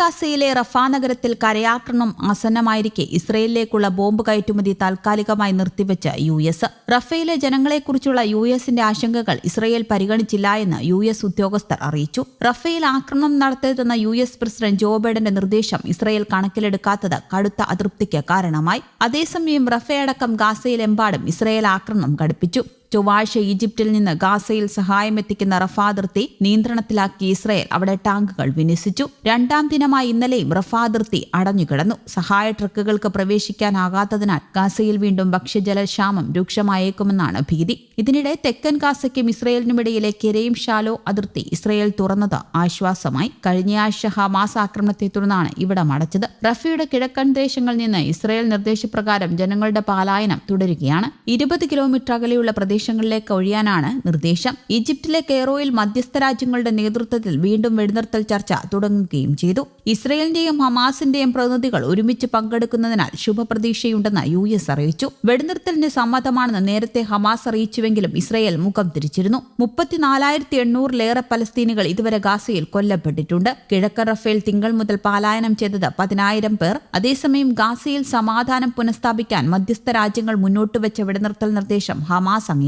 ഗാസയിലെ റഫാ നഗരത്തിൽ കരയാക്രമണം ആസന്നമായിരിക്കെ ഇസ്രയേലിലേക്കുള്ള ബോംബ് കയറ്റുമതി താൽക്കാലികമായി നിർത്തിവെച്ച യു എസ്. റഫയിലെ ജനങ്ങളെക്കുറിച്ചുള്ള യു എസിന്റെ ആശങ്കകൾ ഇസ്രയേൽ പരിഗണിച്ചില്ല എന്ന് യു എസ് ഉദ്യോഗസ്ഥർ അറിയിച്ചു. റഫയിൽ ആക്രമണം നടത്തരുതെന്ന യു എസ് പ്രസിഡന്റ് ജോ ബൈഡന്റെ നിർദ്ദേശം ഇസ്രയേൽ കണക്കിലെടുക്കാത്തത് കടുത്ത അതൃപ്തിക്ക് കാരണമായി. അതേസമയം റഫയടക്കം ഗാസയിലെമ്പാടും ഇസ്രയേൽ ആക്രമണം ഘടിപ്പിച്ചു. ചൊവ്വാഴ്ച ഈജിപ്തിൽ നിന്ന് ഗാസയിൽ സഹായമെത്തിക്കുന്ന റഫാ അതിർത്തി നിയന്ത്രണത്തിലാക്കി ഇസ്രയേൽ അവിടെ ടാങ്കുകൾ വിന്യസിച്ചു. രണ്ടാം ദിനമായി ഇന്നലെയും റഫാ അതിർത്തി അടഞ്ഞുകിടന്നു. സഹായ ട്രക്കുകൾക്ക് പ്രവേശിക്കാനാകാത്തതിനാൽ ഗാസയിൽ വീണ്ടും ഭക്ഷ്യജലക്ഷാമം രൂക്ഷമായേക്കുമെന്നാണ് ഭീതി. ഇതിനിടെ തെക്കൻ ഗാസയ്ക്കും ഇസ്രയേലിനുമിടയിലെ കെരയും ഷാലോ അതിർത്തി ഇസ്രയേൽ തുറന്നത് ആശ്വാസമായി. കഴിഞ്ഞയാഴ്ച ഹമാസ് ആക്രമണത്തെ തുടർന്നാണ് ഇവിടം അടച്ചത് റഫയുടെ കിഴക്കൻ ദേശങ്ങളിൽ നിന്ന് ഇസ്രയേൽ നിർദ്ദേശപ്രകാരം ജനങ്ങളുടെ പാലായനം തുടരുകയാണ്. ഇരുപത് കിലോമീറ്റർ അകലെയുള്ള പ്രദേശങ്ങളിലേക്ക് ഒഴിയാനാണ് നിർദ്ദേശം. ഈജിപ്തിലെ കെയറോയിൽ മധ്യസ്ഥ രാജ്യങ്ങളുടെ നേതൃത്വത്തിൽ വീണ്ടും വെടിനിർത്തൽ ചർച്ച തുടങ്ങുകയും ചെയ്തു. ഇസ്രയേലിന്റെയും ഹമാസിന്റെയും പ്രതിനിധികൾ ഒരുമിച്ച് പങ്കെടുക്കുന്നതിനാൽ ശുഭപ്രതീക്ഷയുണ്ടെന്ന് യു എസ് അറിയിച്ചു. വെടിനിർത്തലിന് സമ്മതമാണെന്ന് നേരത്തെ ഹമാസ് അറിയിച്ചുവെങ്കിലും ഇസ്രയേൽ മുഖം തിരിച്ചിരുന്നു. മുപ്പത്തിനാലായിരത്തി എണ്ണൂറിലേറെ പലസ്തീനികൾ ഇതുവരെ ഗാസയിൽ കൊല്ലപ്പെട്ടിട്ടുണ്ട്. കിഴക്കൻ റഫേൽ തിങ്കൾ മുതൽ പലായനം ചെയ്തത് പതിനായിരം പേർ. അതേസമയം ഗാസയിൽ സമാധാനം പുനഃസ്ഥാപിക്കാൻ മധ്യസ്ഥ രാജ്യങ്ങൾ മുന്നോട്ട് വെച്ച വെടിനിർത്തൽ നിർദ്ദേശം ഹമാസ് അംഗീകരിച്ചു.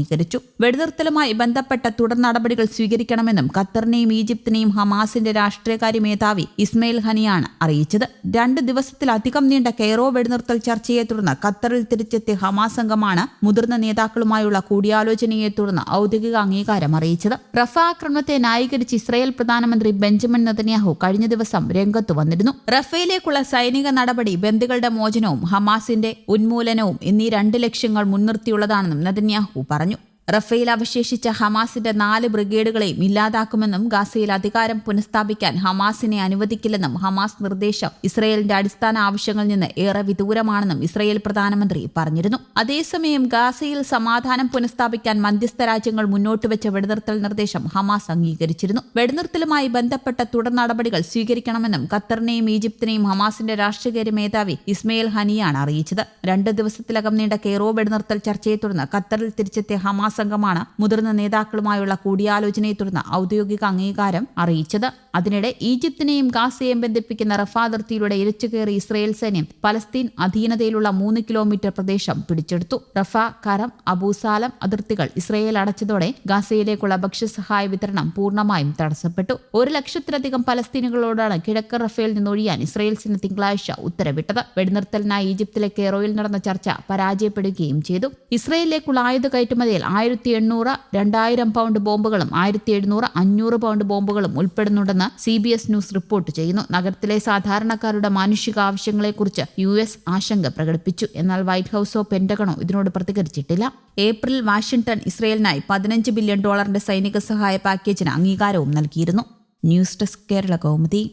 വെടിനിർത്തലുമായി ബന്ധപ്പെട്ട തുടർ നടപടികൾ സ്വീകരിക്കണമെന്നും ഖത്തറിനെയും ഈജിപ്തിനെയും ഹമാസിന്റെ രാഷ്ട്രീയകാര്യ മേധാവി ഇസ്മയിൽ ഹനിയാണ് അറിയിച്ചത്. രണ്ട് ദിവസത്തിലധികം നീണ്ട കെയ്റോ വെടിനിർത്തൽ ചർച്ചയെ തുടർന്ന് ഖത്തറിൽ തിരിച്ചെത്തിയ ഹമാസ് അംഗമാണ് മുതിർന്ന നേതാക്കളുമായുള്ള കൂടിയാലോചനയെ തുടർന്ന് ഔദ്യോഗിക അംഗീകാരം അറിയിച്ചത്. റഫ ആക്രമണത്തെ ന്യായീകരിച്ച് ഇസ്രായേൽ പ്രധാനമന്ത്രി ബെഞ്ചമിൻ നെതന്യാഹു കഴിഞ്ഞ ദിവസം രംഗത്ത് വന്നിരുന്നു. റഫയിലേക്കുള്ള സൈനിക നടപടി ബന്ദികളുടെ മോചനവും ഹമാസിന്റെ ഉന്മൂലനവും എന്നീ രണ്ട് ലക്ഷ്യങ്ങൾ മുൻനിർത്തിയുള്ളതാണെന്നും നെതന്യാഹു പറഞ്ഞു. റഫേൽ അവശേഷിച്ച ഹമാസിന്റെ നാല് ബ്രിഗേഡുകളെയും ഇല്ലാതാക്കുമെന്നും ഗാസയിൽ അധികാരം പുനഃസ്ഥാപിക്കാൻ ഹമാസിനെ അനുവദിക്കില്ലെന്നും ഹമാസ് നിർദ്ദേശം ഇസ്രയേലിന്റെ അടിസ്ഥാന ആവശ്യങ്ങളിൽ നിന്ന് ഏറെ വിദൂരമാണെന്നും ഇസ്രയേൽ പ്രധാനമന്ത്രി പറഞ്ഞിരുന്നു. അതേസമയം ഗാസയിൽ സമാധാനം പുനഃസ്ഥാപിക്കാൻ മധ്യസ്ഥ രാജ്യങ്ങൾ മുന്നോട്ട് വെച്ച വെടിനിർത്തൽ നിർദ്ദേശം ഹമാസ് അംഗീകരിച്ചിരുന്നു. വെടിനിർത്തലുമായി ബന്ധപ്പെട്ട തുടർ നടപടികൾ സ്വീകരിക്കണമെന്നും ഖത്തറിനെയും ഈജിപ്തിനെയും ഹമാസിന്റെ രാഷ്ട്രീയ മേധാവി ഇസ്മയിൽ ഹനിയാണ് അറിയിച്ചത്. രണ്ട് ദിവസത്തിലകം നീണ്ട കെയ്റോ വെടിനിർത്തൽ ചർച്ചയെ തുടർന്ന് ഖത്തറിൽ തിരിച്ചെത്തിയ ഹമാസ് സംഘമാണ് മുതിർന്ന നേതാക്കളുമായുള്ള കൂടിയാലോചനയെ തുടർന്ന് ഔദ്യോഗിക അംഗീകാരം അറിയിച്ചത് അതിനിടെ ഈജിപ്തിനെയും ഗാസയെയും ബന്ധിപ്പിക്കുന്ന റഫാ അതിർത്തിയിലൂടെ ഇരച്ചുകയറി ഇസ്രയേൽ സൈന്യം പലസ്തീൻ അധീനതയിലുള്ള മൂന്ന് കിലോമീറ്റർ പ്രദേശം പിടിച്ചെടുത്തു. റഫ കരം അബൂസാലം അതിർത്തികൾ ഇസ്രയേൽ അടച്ചതോടെ ഗാസയിലേക്കുള്ള ഭക്ഷ്യസഹായ വിതരണം പൂർണമായും തടസ്സപ്പെട്ടു. ഒരു ലക്ഷത്തിലധികം പലസ്തീനുകളോടാണ് കിഴക്ക് റഫേൽ നിന്നൊഴിയാൻ ഇസ്രയേൽ സേന തിങ്കളാഴ്ച ഉത്തരവിട്ടത്. വെടിനിർത്തലിനായി ഈജിപ്തിലെ കെയറോയിൽ നടന്ന ചർച്ച പരാജയപ്പെടുകയും ചെയ്തു. ഇസ്രയേലിലേക്കുള്ള ആയുധ കയറ്റുമതിയിൽ ആയിരത്തി എണ്ണൂറ് രണ്ടായിരം പൗണ്ട് ബോംബുകളും ആയിരത്തി എഴുന്നൂറ് അഞ്ഞൂറ് പൗണ്ട് ബോംബുകളും ഉൾപ്പെടുന്നുണ്ടെന്ന് C B S news report ചെയ്യുന്നു. നഗരത്തിലെ സാധാരണക്കാരുടെ മാനുഷിക ആവശ്യങ്ങളെക്കുറിച്ച് യു എസ് ആശങ്ക പ്രകടിപ്പിച്ചു. എന്നാൽ വൈറ്റ് ഹൌസോ പെന്റഗണോ ഇതിനോട് പ്രതികരിച്ചിട്ടില്ല. ഏപ്രിൽ വാഷിംഗ്ടൺ ഇസ്രയേലിനായി പതിനഞ്ച് ബില്യൺ ഡോളറിന്റെ സൈനിക സഹായ പാക്കേജിന് അംഗീകാരവും നൽകിയിരുന്നു. News desk Kerala Kaumudi.